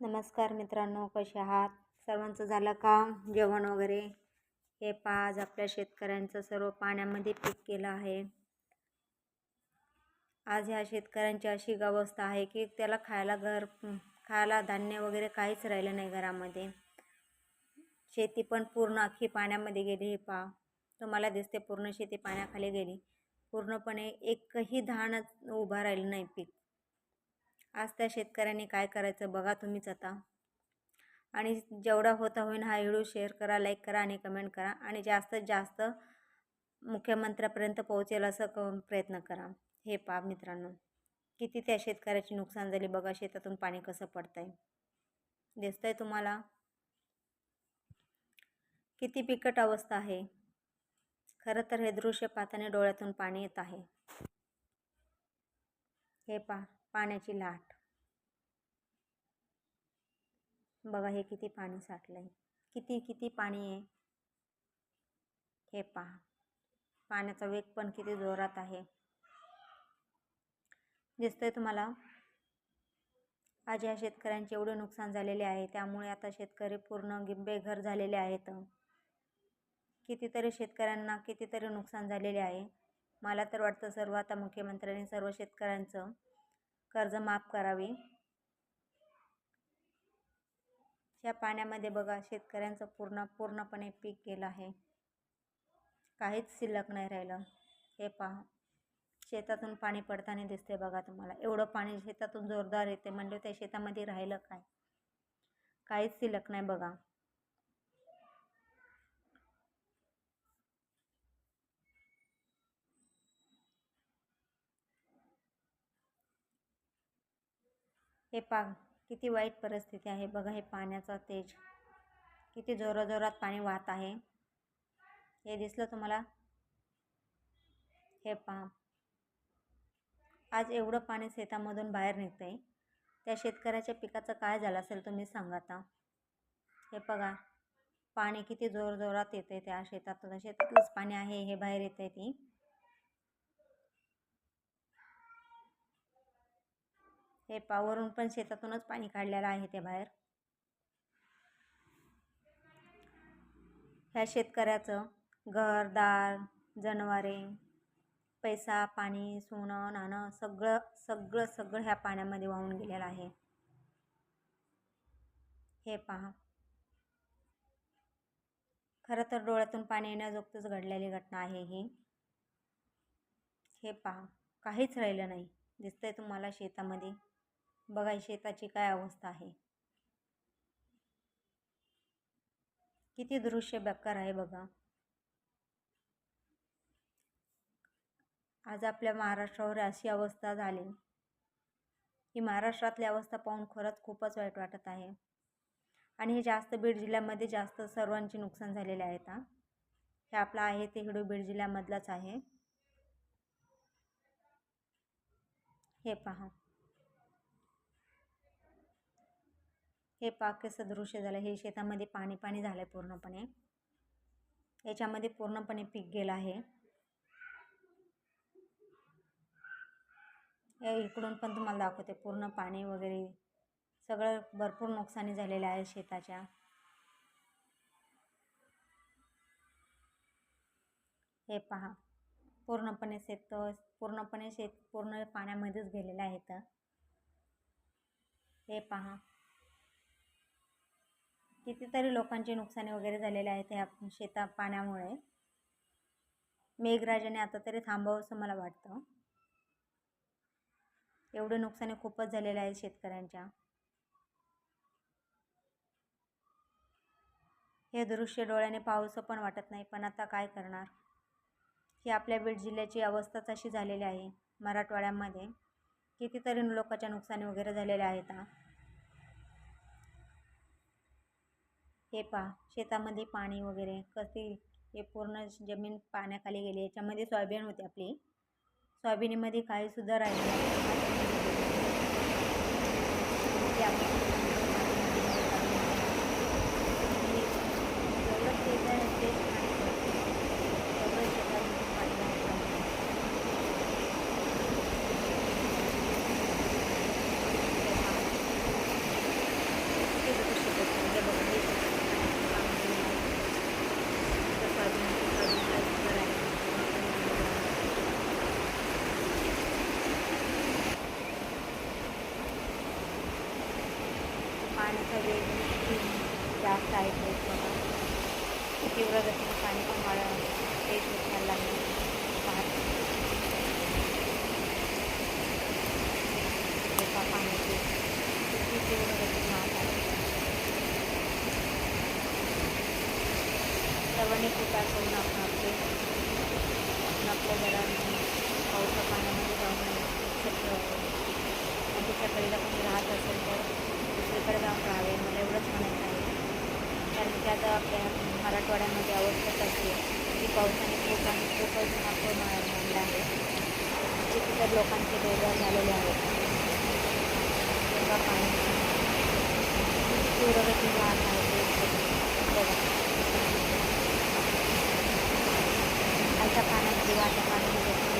नमस्कार मित्रांनो कसे आहात? सर्वांचं झालं का जेवण वगैरे? हे पहा आज आपल्या शेतकऱ्यांचं सर्व पाण्यामध्ये पीक केलं आहे. आज ह्या शेतकऱ्यांची अशी अवस्था आहे की त्याला खायला घर खायला धान्य वगैरे काहीच राहिलं नाही घरामध्ये. शेती पण पूर्ण अख्खी पाण्यामध्ये गेली. हे पहा तुम्हाला दिसते पूर्ण शेती पाण्याखाली गेली. पूर्णपणे एकही धानच उभा राहिलं नाही पीक. आज त्या शेतकऱ्याने काय करायचं बघा तुम्हीच आता. आणि जेवढा होता होईन हा व्हिडिओ शेअर करा लाईक करा आणि कमेंट करा आणि जास्तीत जास्त मुख्यमंत्र्यापर्यंत पोहोचेल असं क प्रयत्न करा. हे पा मित्रांनो किती त्या शेतकऱ्याची नुकसान झाली बघा शेतातून पाणी कसं पडतं आहे दिसतंय तुम्हाला? किती बिकट अवस्था आहे. खरं तर हे दृश्य पाहताना डोळ्यातून पाणी येत आहे. हे पा पाण्याची लाट. बघा हे किती पाणी साठलं आहे किती किती पाणी आहे? हे पहा. पाण्याचा वेग पण किती जोरात आहे. दिसतंय तुम्हाला? आज या शेतकऱ्यांचे एवढे नुकसान झालेले आहे. त्यामुळे आता शेतकरी पूर्ण बेघर झालेले आहेत. कितीतरी शेतकऱ्यांना कितीतरी नुकसान झालेले आहे. मला तर वाटतं सर्व आता मुख्यमंत्र्यांनी सर्व शेतकऱ्यांचं कर्ज माफ करावी. या पाण्यामध्ये बघा शेतकऱ्यांचं पूर्ण पूर्णपणे पीक गेलं आहे. काहीच शिल्लक नाही राहिलं. हे पहा शेतातून पाणी पडताना दिसते बघा तुम्हाला. एवढं पाणी शेतातून जोरदार येते म्हणजे त्या शेतामध्ये राहिलं काय? काहीच शिल्लक नाही बघा. हे पा किती वाईट परिस्थिती आहे. बघा हे पाण्याचा तेज. किती जोराजोरात पाणी वाहत आहे. हे दिसलं तुम्हाला? हे पहा. आज एवढं पाणी शेतामधून बाहेर निघतं आहे त्या शेतकऱ्याच्या पिकाचं काय झालं असेल तुम्ही सांगा आता. हे बघा पाणी किती जोरजोरात येते त्या शेतात. शेतातलंच पाणी आहे हे बाहेर येते ती. हे पावरून पण शेतातूनच पाणी काढलेलं आहे ते बाहेर. ह्या शेतकऱ्याचं घरदार जनावरे पैसा पाणी सोनं नाणं सगळं सगळं सगळं ह्या पाण्यामध्ये वाहून गेलेलं आहे. हे पहा. खरं तर डोळ्यातून पाणी येण्याजोगतच घडलेली घटना आहे ही. हे पहा. काहीच राहिलं नाही. दिसतंय तुम्हाला शेतामध्ये. बघा शेताची काय अवस्था आहे. किती दृश्य बेकार आहे बघा. आज आपल्या महाराष्ट्रावर अशी अवस्था झाली. ही महाराष्ट्रातली अवस्था पाहून खरंच खूपच वाईट वाटत आहे. आणि हे जास्त बीड जिल्ह्यामध्ये जास्त सर्वांचे नुकसान झालेले आहेत हा. हे आपलं आहे ते हिडू बीड जिल्ह्यामधलाच आहे. हे पहा. हे पाक कसं दृश्य झालं हे शेतामध्ये पाणी पाणी झालं आहे पूर्णपणे. याच्यामध्ये पूर्णपणे पीक गेलं आहे. इकडून पण तुम्हाला दाखवते पूर्ण पाणी वगैरे सगळं भरपूर नुकसानी झालेलं आहे शेताच्या. हे पहा पूर्णपणे शेत पूर्णपणे शेत पूर्ण पाण्यामध्येच गेलेलं आहे तर हे पहा कितीतरी लोकांचे नुकसानी वगैरे झालेले आहेत ह्या शेता पाण्यामुळे. मेघराजाने आता तरी थांबावं असं मला वाटतं. एवढं नुकसानी खूपच झालेलं आहे शेतकऱ्यांच्या. हे दृश्य डोळ्याने पाहूसं पण वाटत नाही पण आता काय करणार? ही आपल्या बीड जिल्ह्याची अवस्थाच अशी झालेली आहे मराठवाड्यामध्ये. कितीतरी लोकांच्या नुकसानी वगैरे झालेल्या आहेत हे पहा शेतामध्ये पाणी वगैरे कसे हे पूर्ण जमीन पाण्याखाली गेली याच्यामध्ये सोयाबीन होती आपली. सोयाबीनीमध्ये काहीसुद्धा राहिले जास्त आहे तेच बघा तीव्र गतीने पाणी पण वाढ तेज उठायला चाललं आहे. पाहत पाण्याची किती तीव्र गतीने वाहत आहे. सर्वांनी कृपा करून आपण आपले आपण आपल्या घरामध्ये पावसा पाण्यामध्ये जाऊन लक्ष ठेवावं नदीच्या कडेला कोणी राहत असेल तर दुसरीकडे जाऊन राहावे. मला एवढंच म्हणायचं कारण की आता आपल्या मराठवाड्यामध्ये अवस्था असते की पावसाने खूप आणि खूपच नागपूर मांडला आहे कितीतर लोकांचे बेजार झालेले आहेत. तेव्हा पाणी. तीव्र आहे बघा. पाण्यामध्ये वाटा पाणी